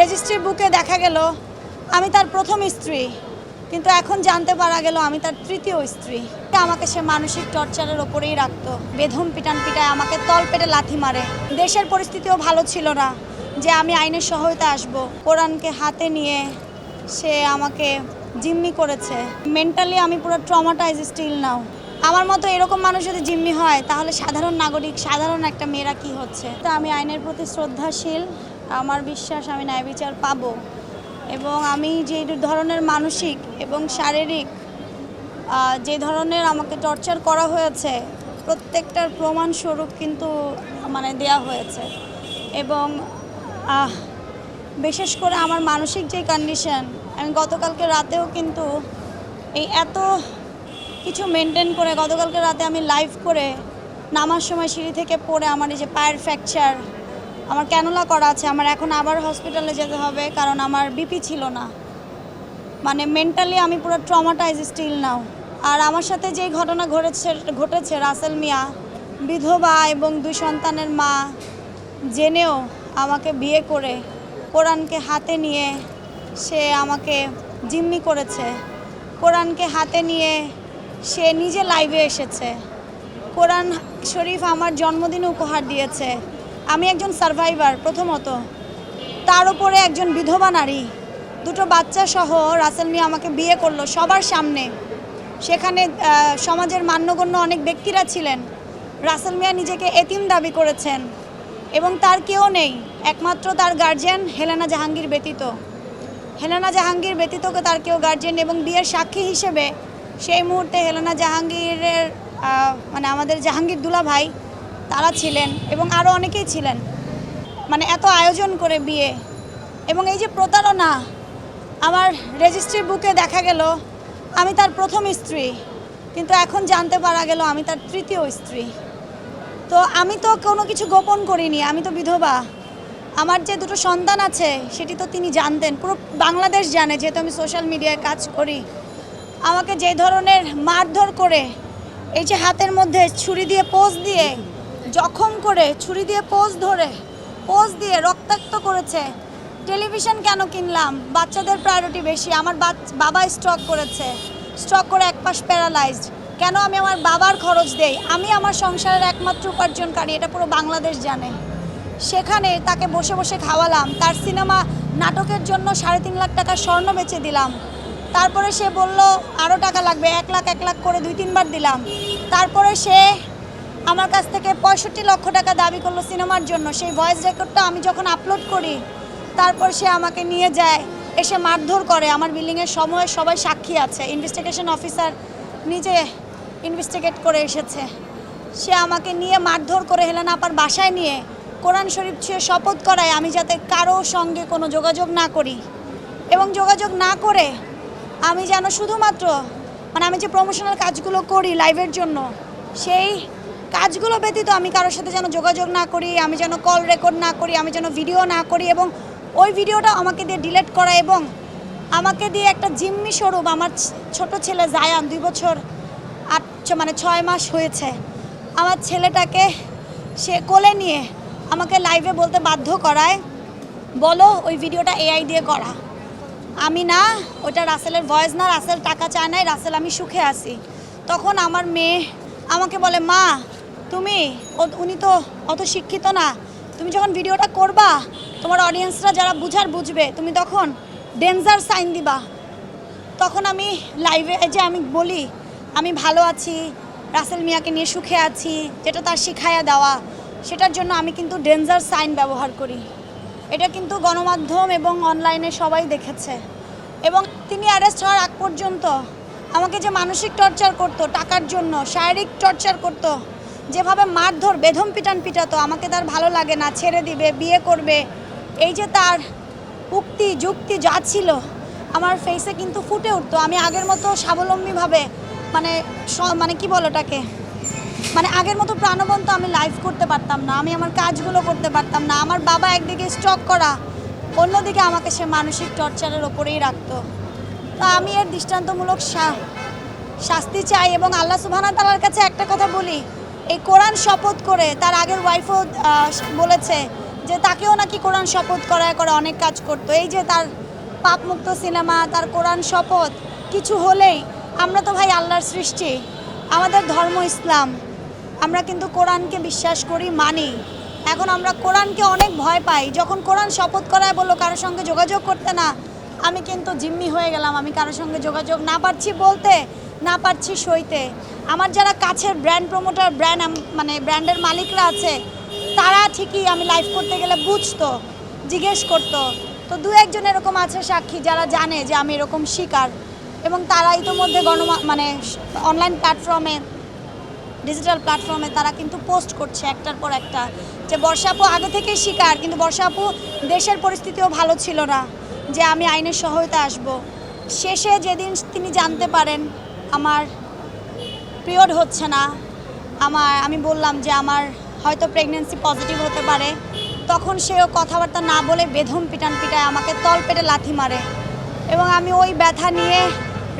Registry বুকে দেখা গেল, আমি তার প্রথম স্ত্রী। কিন্তু এখন জানতে পারা গেল আমি তার তৃতীয় স্ত্রী। আমাকে সে মানসিক টর্চারের ওপরেই রাখতো। বেধম পিটান পিটায় আমাকে তল পেটে লাথি মারে। দেশের পরিস্থিতিও ভালো ছিল না যে আমি আইনের সহায়তা আসব। কোরআনকে হাতে নিয়ে সে আমাকে জিম্মি করেছে। মেন্টালি আমি পুরো ট্রমাটাইজ স্টিল নাও। আমার মতো এরকম মানুষ যদি জিম্মি হয়, তাহলে সাধারণ নাগরিক, সাধারণ একটা মেয়েরা কি হচ্ছে? তা আমি আইনের প্রতি শ্রদ্ধাশীল। আমার বিশ্বাস আমি ন্যায় বিচার পাবো। এবং আমি যে ধরনের মানসিক এবং শারীরিক যে ধরনের আমাকে টর্চার করা হয়েছে, প্রত্যেকটার প্রমাণস্বরূপ কিন্তু মানে দেয়া হয়েছে। এবং বিশেষ করে আমার মানসিক যে কন্ডিশন আমি গতকালকে রাতেও কিন্তু এই এত কিছু মেনটেন করে গতকালকে রাতে আমি লাইভ করে নামার সময় সিঁড়ি থেকে পড়ে আমার এই যে পায়ের ফ্র্যাকচার আমার ক্যানোলা করা আছে, আমার এখন আবার হসপিটালে যেতে হবে, কারণ আমার বিপি ছিল না। মানে মেন্টালি আমি পুরো ট্রমাটাইজ স্টিল নাও আর আমার সাথে যে ঘটনা ঘটেছে ঘটেছে, রাসেল মিয়া, বিধবা এবং দুই সন্তানের মা, জেনেও আমাকে বিয়ে করে কোরআনকে হাতে নিয়ে সে আমাকে জিম্মি করেছে। কোরআনকে হাতে নিয়ে সে নিজে লাইভে এসেছে। কোরআন শরীফ আমার জন্মদিনে উপহার দিয়েছে। আমি একজন সার্ভাইভার প্রথমত। তার উপরে একজন বিধবা নারী। দুটো বাচ্চা সহ রাসেল মিয়া আমাকে বিয়ে করল সবার সামনে। সেখানে সমাজের মান্যগণ্য অনেক ব্যক্তিরা ছিলেন। রাসেল মিয়া নিজেকে এতিম দাবি করেছেন এবং তার কেউ নেই। একমাত্র তার গার্জিয়ান হেলেনা জাহাঙ্গীর ব্যতীত। হেলেনা জাহাঙ্গীর ব্যতীতকে তার কেউ গার্জিয়ান এবং বিয়ের সাক্ষী হিসেবে সেই মুহূর্তে হেলেনা জাহাঙ্গীরের মানে আমাদের জাহাঙ্গীর দুলা ভাই তারা ছিলেন এবং আরও অনেকেই ছিলেন। মানে এত আয়োজন করে বিয়ে। এবং এই যে প্রতারণা, আমার রেজিস্ট্রি বুকে দেখা গেল, আমি তার প্রথম স্ত্রী। কিন্তু এখন জানতে পারা গেল আমি তার তৃতীয় স্ত্রী। তো আমি তো কোনো কিছু গোপন করিনি, আমি তো বিধবা। আমার যে দুটো সন্তান আছে, সেটি তো তিনি জানতেন। পুরো বাংলাদেশ জানে, যেহেতু আমি সোশ্যাল মিডিয়ায় কাজ করি। আমাকে যে ধরনের মারধর করে, এই যে হাতের মধ্যে ছুরি দিয়ে পোজ দিয়ে জখম করে ছুরি দিয়ে পোজ ধরে, পোজ দিয়ে রক্তাক্ত করেছে। টেলিভিশন কেন কিনলাম? বাচ্চাদের প্রায়োরিটি বেশি। আমার বাবা স্ট্রক করেছে। স্ট্রক করে এক পাশ প্যারালাইজড কেন আমি আমার বাবার খরচ দেই? আমি আমার সংসারের একমাত্র উপার্জনকারী, এটা পুরো বাংলাদেশ জানে। সেখানে তাকে বসে বসে খাওয়ালাম। তার সিনেমা নাটকের জন্য সাড়ে তিন লাখ টাকা স্বর্ণ বেচে দিলাম। তারপরে সে বলল আরও টাকা লাগবে, এক লাখ এক লাখ করে দুই, তিনবার দিলাম। তারপরে সে আমার কাছ থেকে পঁয়ষট্টি লক্ষ টাকা দাবি করল সিনেমার জন্য। সেই ভয়েস রেকর্ডটা আমি যখন আপলোড করি, তারপর সে আমাকে নিয়ে যায়, এসে মারধর করে। আমার বিল্ডিংয়ের সময় সবাই সাক্ষী আছে। ইনভেস্টিগেশন অফিসার নিজে ইনভেস্টিগেট করে এসেছে। সে আমাকে নিয়ে মারধর করে হেলেন আপার বাসায় নিয়ে। কোরআন শরীফ ছুঁয়ে শপথ করায় আমি যাতে কারও সঙ্গে কোনো যোগাযোগ না করি। এবং যোগাযোগ না করে আমি যেন শুধুমাত্র মানে আমি যে প্রমোশনাল কাজগুলো করি লাইভের জন্য, সেই কাজগুলো ব্যতীত আমি কারোর সাথে যেন যোগাযোগ না করি, আমি যেন কল রেকর্ড না করি, আমি যেন ভিডিও না করি এবং ওই ভিডিওটা আমাকে দিয়ে ডিলিট করা এবং আমাকে দিয়ে একটা জিম্মি স্বরূপ আমার ছোট ছেলে জায়ান দুই বছর আট মানে ছয় মাস হয়েছে। আমার ছেলেটাকে সে কোলে নিয়ে আমাকে লাইভে বলতে বাধ্য করায়, বলো ওই ভিডিওটা এআই দিয়ে করা। আমি, না ওটা রাসেলের ভয়েস না, রাসেল টাকা চায় নাই, রাসেল আমি সুখে আছি। তখন আমার মেয়ে আমাকে বলে, মা তুমি উনি তো অত শিক্ষিত না। তুমি যখন ভিডিওটা করবা, তোমার অডিয়েন্সরা যারা বুঝার বুঝবে, তুমি তখন ডেঞ্জার সাইন দিবা। তখন আমি লাইভে যে আমি বলি, আমি ভালো আছি, রাসেল মিয়াকে নিয়ে সুখে আছি, যেটা তার শিখায়া দেওয়া, সেটার জন্য আমি কিন্তু ডেঞ্জার সাইন ব্যবহার করি। এটা কিন্তু গণমাধ্যম এবং অনলাইনে সবাই দেখেছে। এবং তিনি অ্যারেস্ট হওয়ার আগ পর্যন্ত আমাকে যে মানসিক টর্চার করতো, টাকার জন্য, শারীরিক টর্চার করতো যেভাবে মারধর, বেধম পিটান পিটাতো আমাকে তার ভালো লাগে না, ছেড়ে দিবে, বিয়ে করবে। এই যে তার উক্তি, যুক্তি যা ছিল, আমার ফেসে কিন্তু ফুটে উঠতো। আমি আগের মতো স্বাবলম্বীভাবে মানে মানে কি বলো ওটাকে? মানে আগের মতো প্রাণবন্ত আমি লাইভ করতে পারতাম না। আমি আমার কাজগুলো করতে পারতাম না। আমার বাবা একদিকে স্টক করা, অন্যদিকে আমাকে সে মানসিক টর্চারের ওপরেই রাখতো। তো আমি এর দৃষ্টান্তমূলক শাস্তি চাই এবং আল্লাহ সুবহানা তালার কাছে একটা কথা বলি। এই কোরআন শপথ করে, তার আগের ওয়াইফও বলেছে যে তাকেও নাকি কোরআন শপথ করায় করে অনেক কাজ করতো। এই যে তার পাপমুক্ত সিনেমা, তার কোরআন শপথ, কিছু হলেই আমরা তো ভাই আল্লাহর সৃষ্টি, আমাদের ধর্ম ইসলাম, আমরা কিন্তু কোরআনকে বিশ্বাস করি, মানি। এখন আমরা কোরআনকে অনেক ভয় পাই, যখন কোরআন শপথ করায় বলল কারোর সঙ্গে যোগাযোগ করতে না, আমি কিন্তু জিম্মি হয়ে গেলাম, আমি কারোর সঙ্গে যোগাযোগ না পারছি বলতে না পারছি সইতে। আমার যারা কাছের ব্র্যান্ড প্রমোটার ব্র্যান্ড মানে ব্র্যান্ডের মালিকরা আছে, তারা ঠিকই আমি লাইভ করতে গেলে বুঝতো, জিজ্ঞেস করতো। তো দু একজন এরকম আছে সাক্ষী যারা জানে যে আমি এরকম শিকার এবং তারা ইতোমধ্যে গণমা মানে অনলাইন প্ল্যাটফর্মে ডিজিটাল প্ল্যাটফর্মে তারা কিন্তু পোস্ট করছে একটার পর একটা যে, বর্ষা আপু আগে থেকেই শিকার, কিন্তু বর্ষা আপু দেশের পরিস্থিতিও ভালো ছিল না, যে আমি আইনের সহায়তা আসব। শেষে যেদিন তিনি জানতে পারেন আমার পিরিয়ড হচ্ছে না। আমার, আমি বললাম যে আমার হয়তো প্রেগনেন্সি পজিটিভ হতে পারে। তখন সেও কথাবার্তা না বলে বেধম পিটান পিটায় আমাকে তল পেটে লাথি মারে। এবং আমি ওই ব্যথা নিয়ে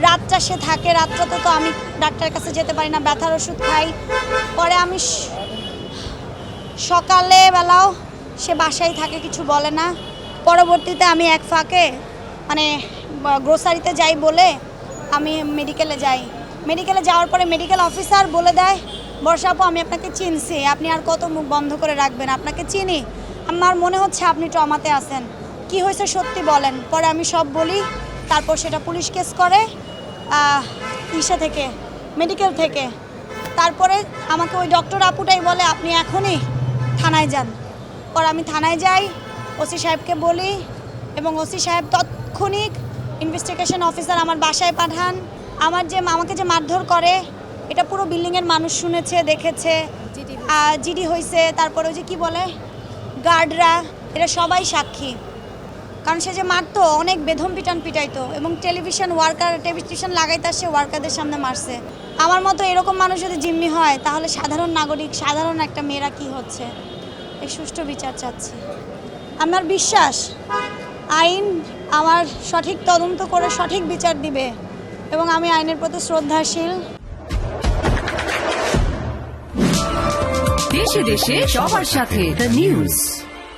রাতটা সে থাকে রাতটাতে তো আমি ডাক্তারের কাছে যেতে পারি না, ব্যথার ওষুধ খাই। পরে আমি সকালে বেলাও সে বাসায় থাকে, কিছু বলে না। পরবর্তীতে আমি এক ফাঁকে মানে গ্রোসারিতে যাই বলে আমি মেডিকেলে যাই। মেডিকেলে যাওয়ার পরে মেডিকেল অফিসার বলে দেয়, বর্ষা আপু, আমি আপনাকে চিনছি। আপনি আর কত মুখ বন্ধ করে রাখবেন? আপনাকে চিনি? আমার মনে হচ্ছে আপনি ট্রমাতে আছেন। কি হয়েছে সত্যি বলেন। পরে আমি সব বলি, তারপর সেটা পুলিশ কেস করে ইসে থেকে মেডিকেল থেকে। তারপরে আমাকে ওই ডক্টর আপুটাই বলে, আপনি এখনই থানায় যান। পর আমি থানায় যাই, ওসি সাহেবকে বলি এবং ওসি সাহেব তৎক্ষণিক ইনভেস্টিগেশন অফিসার আমার বাসায় পাঠান। আমার যে আমাকে যে মারধর করে, এটা পুরো বিল্ডিংয়ের মানুষ শুনেছে, দেখেছে। জিডি হয়েছে তারপরে ওই যে কি বলে? গার্ডরা, এরা সবাই সাক্ষী। কারণ সে যে মারতো, অনেক বেধম পিটান পিটাইতো এবং টেলিভিশন ওয়ার্কার টেলিভিশন লাগাইতে আসছে ওয়ার্কারদের সামনে মারছে। আমার মতো এরকম মানুষ যদি জিম্মি হয়, তাহলে সাধারণ নাগরিক, সাধারণ একটা মেয়েরা কি হচ্ছে? এই সুষ্ঠু বিচার চাচ্ছি। আমার বিশ্বাস, আইন আমার সঠিক তদন্ত করে সঠিক বিচার দিবে এবং আমি আইনের প্রতি শ্রদ্ধাশীল। দেশে দেশে সবার সাথে দ্য নিউজ